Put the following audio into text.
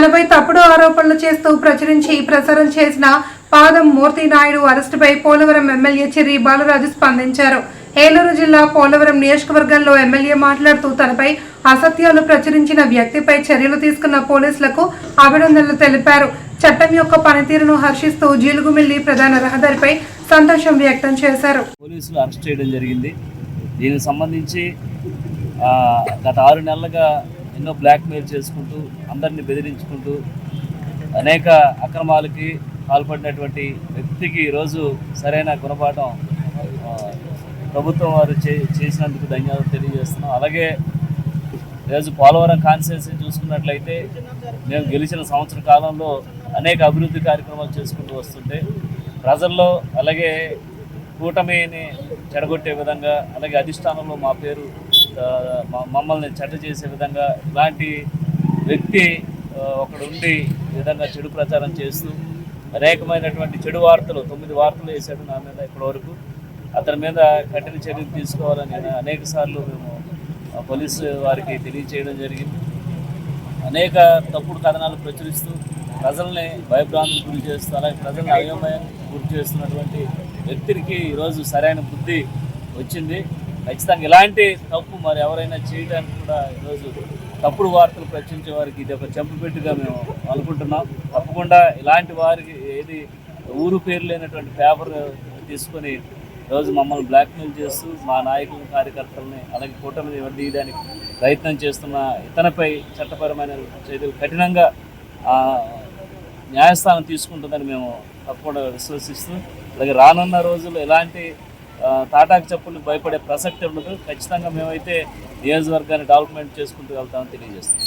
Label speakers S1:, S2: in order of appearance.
S1: తనపై తప్పుడు ఆరోపణలు చేస్తూ ప్రచురించి ప్రసారం చేసిన పాదం మూర్తి నాయుడు అరెస్టుపై పోలవరం ఎమ్మెల్యే చెర్రి బాలరాజు స్పందించారు. ఏలూరు జిల్లా పోలవరం నియోజకవర్గంలో ఎమ్మెల్యే మాట్లాడుతూ తనపై అసత్యాలు ప్రచురించిన వ్యక్తిపై చర్యలు తీసుకున్న పోలీసులకు అభినందనలు తెలిపారు. చట్టం యొక్క పనితీరును హర్షిస్తూ జీలుగుమిల్లి ప్రధాన రహదారిపై సంతోషం వ్యక్తం చేశారు.
S2: పోలీసులు అరెస్ట్ చేయడం జరిగింది. దీనికి సంబంధించి గత ఆరు నెలలుగా ఎన్నో బ్లాక్మెయిల్ చేసుకుంటూ అందరినీ బెదిరించుకుంటూ అనేక అక్రమాలకి పాల్పడినటువంటి వ్యక్తికి ఈరోజు సరైన గుణపాఠం ప్రభుత్వం వారు చే చేసినందుకు ధన్యవాదాలు తెలియజేస్తున్నాం. అలాగే ఈరోజు పోలవరం కాన్స్టిట్యున్సీ చూసుకున్నట్లయితే మేము గెలిచిన సంవత్సర కాలంలో అనేక అభివృద్ధి కార్యక్రమాలు చేసుకుంటూ వస్తుంటే ప్రజల్లో అలాగే కూటమిని చెడగొట్టే విధంగా అలాగే అధిష్టానంలో మా పేరు మమ్మల్ని చెడ్డ చేసే విధంగా ఇలాంటి వ్యక్తి ఒకడు ఉండి ఈ విధంగా చెడు ప్రచారం చేస్తూ అనేకమైనటువంటి చెడు వార్తలు తొమ్మిది వార్తలు వేశాడు నా మీద ఇప్పటివరకు. అతని మీద కఠిన చర్యలు తీసుకోవాలని నేను అనేక సార్లు మేము పోలీసు వారికి తెలియచేయడం జరిగింది. అనేక తప్పుడు కథనాలు ప్రచురిస్తూ ప్రజల్ని భయభ్రాంతికి గురి చేస్తూ అలాగే ప్రజల్ని అయోమయానికి గురి చేస్తున్నటువంటి వ్యక్తికి ఈరోజు సరైన బుద్ధి వచ్చింది. ఖచ్చితంగా. ఇలాంటి తప్పు మరి ఎవరైనా చేయడానికి కూడా ఈరోజు తప్పుడు వార్తలు ప్రచురించే వారికి ఇది ఒక చెంపపెట్టుగా మేము అనుకుంటున్నాం. తప్పకుండా ఇలాంటి వారికి ఏది ఊరు పేరు లేనటువంటి పేపర్ తీసుకొని రోజు మమ్మల్ని బ్లాక్మెయిల్ చేస్తూ మా నాయకుల కార్యకర్తలని అలాగే కూటమిని వడ్డీయడానికి ప్రయత్నం చేస్తున్న ఇతనిపై చట్టపరమైన చర్యలు కఠినంగా న్యాయస్థానం తీసుకుంటుందని మేము తప్పకుండా విశ్వసిస్తూ అలాగే రానున్న రోజుల్లో ఎలాంటి తాటాకు చెప్పులు భయపడే ప్రసక్తి ఉండదు. ఖచ్చితంగా మేమైతే నియోజకవర్గాన్ని డెవలప్మెంట్ చేసుకుంటూ వెళ్తామని తెలియజేస్తాం